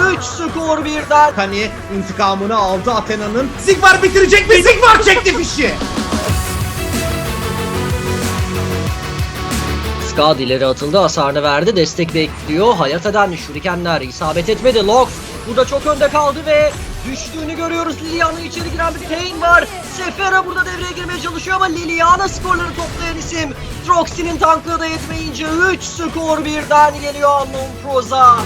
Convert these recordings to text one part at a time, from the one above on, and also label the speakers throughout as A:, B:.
A: 3 skor birden.
B: Kani intikamını aldı Athena'nın. Sigvar bitirecek mi? Sigvar çekti fişi.
A: Skad ileri atıldı hasarını verdi destek bekliyor. Hayat eden şurikenler isabet etmedi. Lox burada çok önde kaldı ve düştüğünü görüyoruz. Liliana içeri giren bir Kane var. Sefera burada devreye girmeye çalışıyor ama Liliana skorları toplayan isim. Troxy'nin tanklığı da yetmeyince 3 skor birden geliyor Unknown Proza.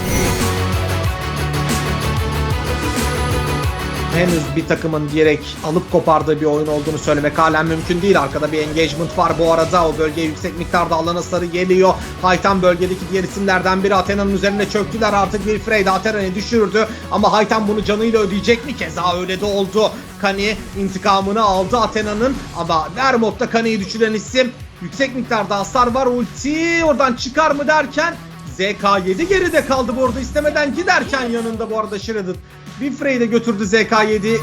B: Henüz bir takımın diyerek alıp kopardığı bir oyun olduğunu söylemek halen mümkün değil. Arkada bir engagement var bu arada. O bölgeye yüksek miktarda alana sarı geliyor. Haytan bölgedeki diğer isimlerden biri Athena'nın üzerine çöktüler. Artık Wilfred Athena'yı düşürdü. Ama Haytan bunu canıyla ödeyecek mi? Keza öyle de oldu. Kani intikamını aldı Athena'nın. Ama Vermok'ta Kani'yi düşüren isim. Yüksek miktarda hasar var. Ulti oradan çıkar mı derken ZK7 geride kaldı bu arada istemeden giderken yanında bu arada Shredded. Winfrey'i de götürdü ZK7.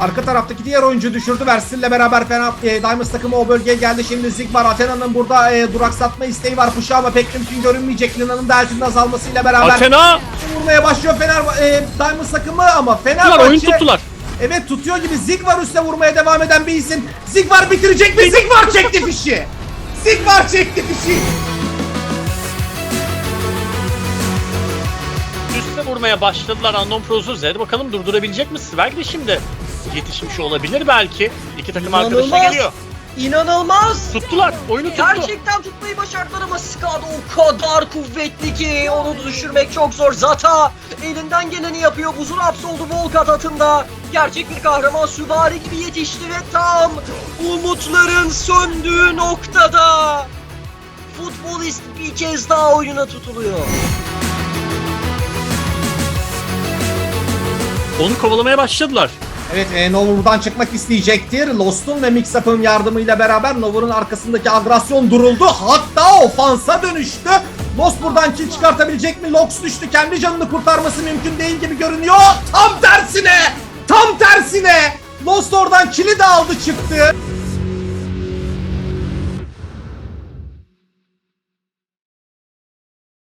B: Arka taraftaki diğer oyuncu düşürdü. Versil'le beraber fena e, Diamonds takımı o bölgeye geldi. Şimdi Sigmar Athena'nın burada e, duraksatma isteği var. Puşa ama pek mümkün görünmeyecek. Lina'nın da eltinin azalmasıyla beraber
C: Athena!
B: vurmaya başlıyor Fener e, Diamonds takımı ama Fenerbahçe
C: oyun tuttular.
B: Evet tutuyor gibi Zigvar üstte vurmaya devam eden bir isim. Zigvar bitirecek mi? Zigvar çekti fişi. Zigvar çekti fişi.
C: Üste vurmaya başladılar Unknown Pro'su. Zed bakalım durdurabilecek mi? Belki de şimdi yetişmiş olabilir belki. İki takım arkadaşına
A: İnanılmaz.
C: geliyor.
A: İnanılmaz.
C: Tuttular. Oyunu tuttu.
A: Gerçekten tutmayı başardılar ama Skad o kadar kuvvetli ki onu düşürmek çok zor. Zata elinden geleni yapıyor. Buzun hapsoldu Volkat atında. Gerçek bir kahraman süvari gibi yetişti ve tam umutların söndüğü noktada futbolist bir kez daha oyuna tutuluyor.
C: Onu kovalamaya başladılar.
B: Evet e, buradan çıkmak isteyecektir. Lost'un ve Mix-Up'ın yardımıyla beraber Nova'nın arkasındaki agresyon duruldu. Hatta ofansa dönüştü. Lost buradan kill çıkartabilecek mi? Lox düştü. Kendi canını kurtarması mümkün değil gibi görünüyor. Tam tersine! Tam tersine! Lost oradan kill'i de aldı çıktı.